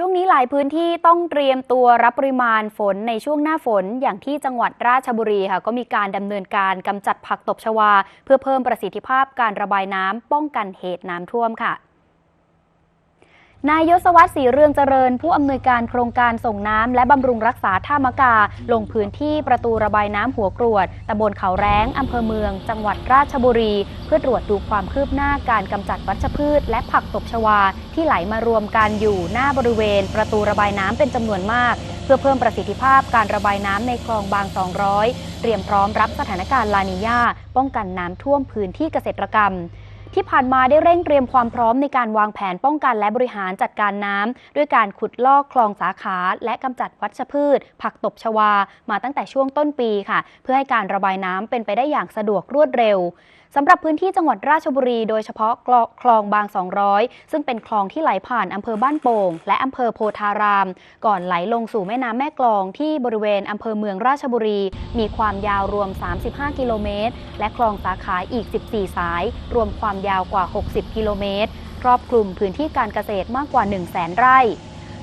ช่วงนี้หลายพื้นที่ต้องเตรียมตัวรับปริมาณฝนในช่วงหน้าฝนอย่างที่จังหวัดราชบุรีค่ะ ก็มีการดำเนินการกำจัดผักตบชวา เพื่อเพิ่มประสิทธิภาพการระบายน้ำป้องกันเหตุน้ำท่วมค่ะ นายยศวัตรศรีเรืองเจริญ ผู้อำนวยการโครงการส่งน้ำและบำรุงรักษาท่ามะกา ลงพื้นที่ประตูระบายน้ำหัวกรวดตำบลเขาแร้งอำเภอเมือง จังหวัดราชบุรี เพื่อตรวจดูความคืบหน้าการกำจัดวัชพืช และผักตบชวา ที่ไหลมารวมกันอยู่หน้าบริเวณ ประตูระบายน้ำเป็นจำนวนมาก เพื่อเพิ่มประสิทธิภาพการระบายน้ำในคลองบาง 200 เตรียมพร้อมรับสถานการณ์ลานิญาป้องกันน้ำท่วมพื้นที่เกษตรกรรม ที่ผ่านมาได้เร่งเตรียมความพร้อมในการวางแผนป้องกันและบริหารจัดการน้ำด้วยการขุดลอกคลองสาขา และกำจัดวัชพืช ผักตบชวา มาตั้งแต่ช่วงต้นปีค่ะ เพื่อให้การระบายน้ำเป็นไปได้อย่างสะดวกรวดเร็วสำหรับพื้นที่จังหวัดราชบุรีโดยเฉพาะคลองบาง 200 ซึ่งเป็นคลองที่ไหลผ่านอำเภอบ้านโป่ง และอำเภอโพธาราม ก่อนไหลลงสู่แม่น้ำแม่กลองที่บริเวณอำเภอเมืองราชบุรี มีความยาวรวม 35 กิโลเมตร และคลองสาขาอีก 14 สาย รวมความยาวกว่า 60 กิโลเมตร ครอบคลุมพื้นที่การเกษตรมากกว่า 1 0 0 0 0แสนไร่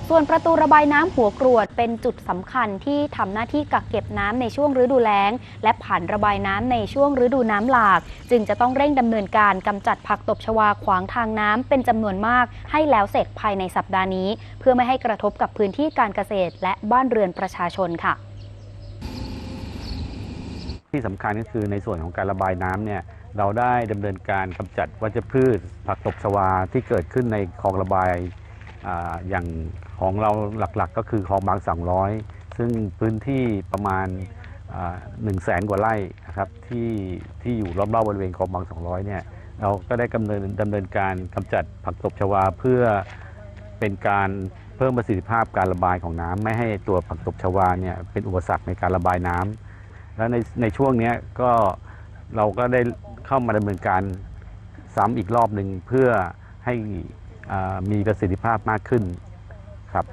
ส่วนประตูระบายน้ำหัวกรวดเป็นจุดสำคัญที่ทำหน้าที่กักเก็บน้ำในช่วงฤดูแล้ง และผ่านระบายน้ำในช่วงฤดูน้ำหลาก จึงจะต้องเร่งดำเนินการกำจัดผักตบชวาขวางทางน้ำเป็นจำนวนมากให้แล้วเสร็จภายในสัปดาห์นี้ เพื่อไม่ให้กระทบกับพื้นที่การเกษตร และบ้านเรือนประชาชนค่ะที่สำคัญก็คือในส่วนของการระบายน้ำเนี่ย เราได้ดำเนินการกำจัดวัชพืช ผักตบชวาที่เกิดขึ้นในคลองระบายออย่างของเราหลักๆ ก็คือคลองบางสังร้อยซึ่งพื้นที่ประมาณหนึ่งแสนกว่าไร่นะครับที่ที่อยู่รอบๆบริเวณคลองบางสองร้อยเนี่ยเราก็ได้ดำเนินดำเนินการกำจัดผักตบชวาเพื่อเป็นการเพิ่มประสิทธิภาพการระบายของน้ำไม่ให้ตัวผักตบชวาเนี่ยเป็นอุปสรรคในการระบายน้ำแล้วในในช่วงนี้ก็เราก็ได้ เข้ามาดำเนินการซ้ำอีกรอบหนึ่งเพื่อให้มีประสิทธิภาพมากขึ้นครับ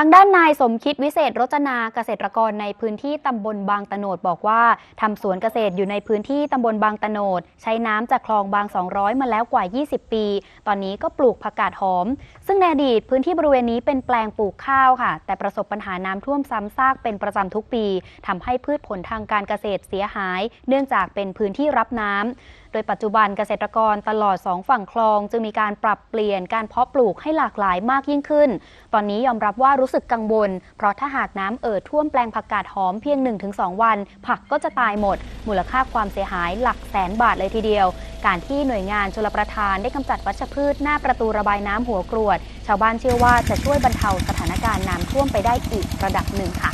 ทางด้านนายสมคิดวิเศษรจนาเกษตรกรในพื้นที่ตำบลบางตะโนดบอกว่าทำสวนเกษตรอยู่ในพื้นที่ตำบลบางตะโนดใช้น้ำจากคลองบาง 200 มาแล้วกว่า 20 ปี ตอนนี้ก็ปลูกผักกาดหอม ซึ่งในอดีตพื้นที่บริเวณนี้เป็นแปลงปลูกข้าวค่ะ แต่ประสบปัญหาน้ำท่วมซ้ำซากเป็นประจำทุกปีทำให้พืชผลทางการเกษตรเสียหาย เนื่องจากเป็นพื้นที่รับน้ำโดยปัจจุบันเกษตรกรตลอด 2 ฝั่งคลอง จึงมีการปรับเปลี่ยนการเพาะปลูกให้หลากหลายมากยิ่งขึ้น ตอนนี้ยอมรับว่ารู้สึกกังวล เพราะถ้าหากน้ำเอ่อท่วมแปลงผักกาดหอมเพียง 1-2 วัน ผักก็จะตายหมด มูลค่าความเสียหายหลักแสนบาทเลยทีเดียว การที่หน่วยงานชลประทานได้กำจัดวัชพืชหน้าประตูระบายน้ำหัวกรวด ชาวบ้านเชื่อว่าจะช่วยบรรเทาสถานการณ์น้ำท่วมไปได้อีกระดับหนึ่งค่ะ